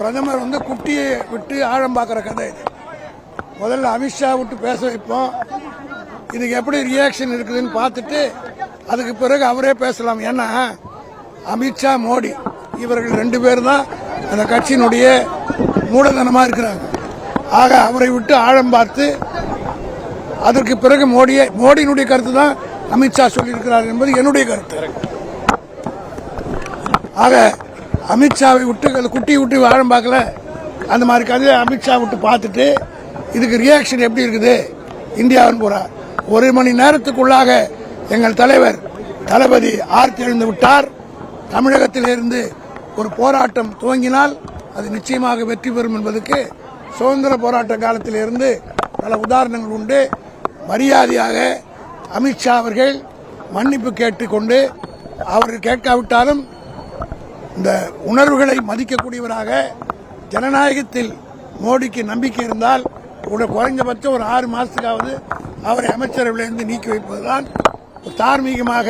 பிரதமர் வந்து குட்டியை விட்டு ஆழம் பார்க்குற கதை இது. முதல்ல அமித்ஷா விட்டு பேச வைப்போம். இதுக்கு எப்படி ரியாக்ஷன் இருக்குதுன்னு பார்த்துட்டு அதுக்கு பிறகு அவரே பேசலாம். ஏன்னா அமித்ஷா மோடி இவர்கள் ரெண்டு பேர் தான் அந்த கட்சியினுடைய மூலதனமாக இருக்கிறாங்க. ஆக அவரை விட்டு ஆழம் பார்த்து அதற்கு பிறகு மோடியை மோடியினுடைய கருத்து தான் அமித்ஷா சொல்லியிருக்கிறார் என்பது என்னுடைய கருத்து. ஆக அமித்ஷாவை விட்டு குட்டி விட்டு வாழும் பார்க்கல. அந்த மாதிரி கதையை அமித்ஷா விட்டு பார்த்துட்டு இதுக்கு ரியாக்ஷன் எப்படி இருக்குது? இந்தியாவின் பூரா ஒரு மணி நேரத்துக்குள்ளாக எங்கள் தலைவர் தளபதி ஆர்த்தி எழுந்து விட்டார். தமிழகத்திலிருந்து ஒரு போராட்டம் துவங்கினால் அது நிச்சயமாக வெற்றி பெறும் என்பதற்கு சுதந்திர போராட்ட காலத்திலிருந்து பல உதாரணங்கள் உண்டு. மரியாதையாக அமித்ஷா அவர்கள் மன்னிப்பு கேட்டுக்கொண்டு அவர்கள் கேட்காவிட்டாலும் இந்த உணர்வுகளை மதிக்கக்கூடியவராக ஜனநாயகத்தில் மோடிக்கு நம்பிக்கை இருந்தால் ஒரு குறைஞ்சபட்சம் ஒரு ஆறு மாதத்துக்காவது அவரை அமைச்சரவையிலிருந்து நீக்கி வைப்பதுதான் தார்மீகமாக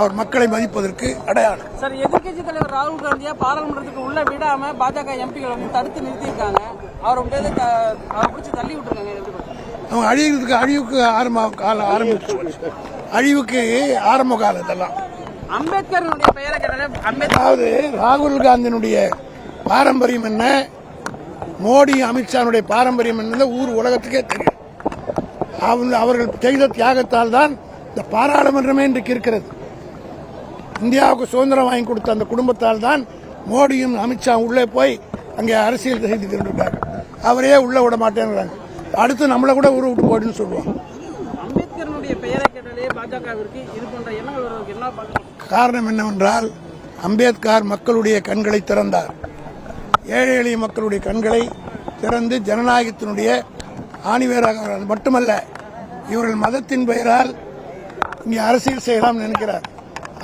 அவர் மக்களை மதிப்பதற்கு அடையாளம். சார் எதிர்க்கட்சி தலைவர் ராகுல் காந்தியா பாராளுமன்றத்துக்கு உள்ள விடாம பாஜக எம்பிகள் வந்து தடுத்து நிறுத்தியிருக்காங்க. அவரை வந்து அவரை பிடிச்சி தள்ளி விட்டுருக்காங்க? அவங்க அழிவுக்கு அழிவுக்கு ஆரம்ப காலம் ஆரம்பிச்சு அழிவுக்கு ஆரம்ப காலம் இதெல்லாம். அம்பேத்கரனுடைய பெயரை அதாவது ராகுல் காந்தியினுடைய பாரம்பரியம் என்ன? மோடி அமித்ஷானுடைய பாரம்பரியம் என்ன ஊர் உலகத்துக்கே தெரியும். அவங்க அவர்கள் செய்த தியாகத்தால் தான் இந்த பாராளுமன்றமே இன்றைக்கு இருக்கிறது. இந்தியாவுக்கு சுதந்திரம் வாங்கி கொடுத்த அந்த குடும்பத்தால் தான் மோடியும் அமித்ஷா உள்ளே போய் அங்கே அரசியல் செய்து கொண்டிருக்காங்க அவரே உள்ள விட மாட்டேங்கிறாங்க. அடுத்து நம்மளை கூட ஊரை விட்டு போயிடுன்னு சொல்லுவாங்க. அம்பேத்கரனுடைய பெயரை கேட்டாலே பாஜகவிற்கு இது போன்ற எண்ணங்கள் என்ன காரணம் என்னவென்றால் அம்பேத்கர் மக்களுடைய கண்களை திறந்தார். ஏழை எளிய மக்களுடைய கண்களை திறந்து ஜனநாயகத்தினுடைய ஆணிவேராக மட்டுமல்ல இவர்கள் மதத்தின் பெயரால் இங்கே அரசியல் செய்யலாம் நினைக்கிறார்.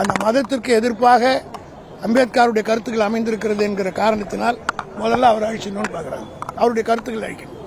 அந்த மதத்திற்கு எதிர்ப்பாக அம்பேத்கருடைய கருத்துக்கள் அமைந்திருக்கிறது என்கிற காரணத்தினால் முதல்ல அவர் அழிச்சிடணும்னு பார்க்குறாங்க அவருடைய கருத்துக்கள் அழிக்கணும்.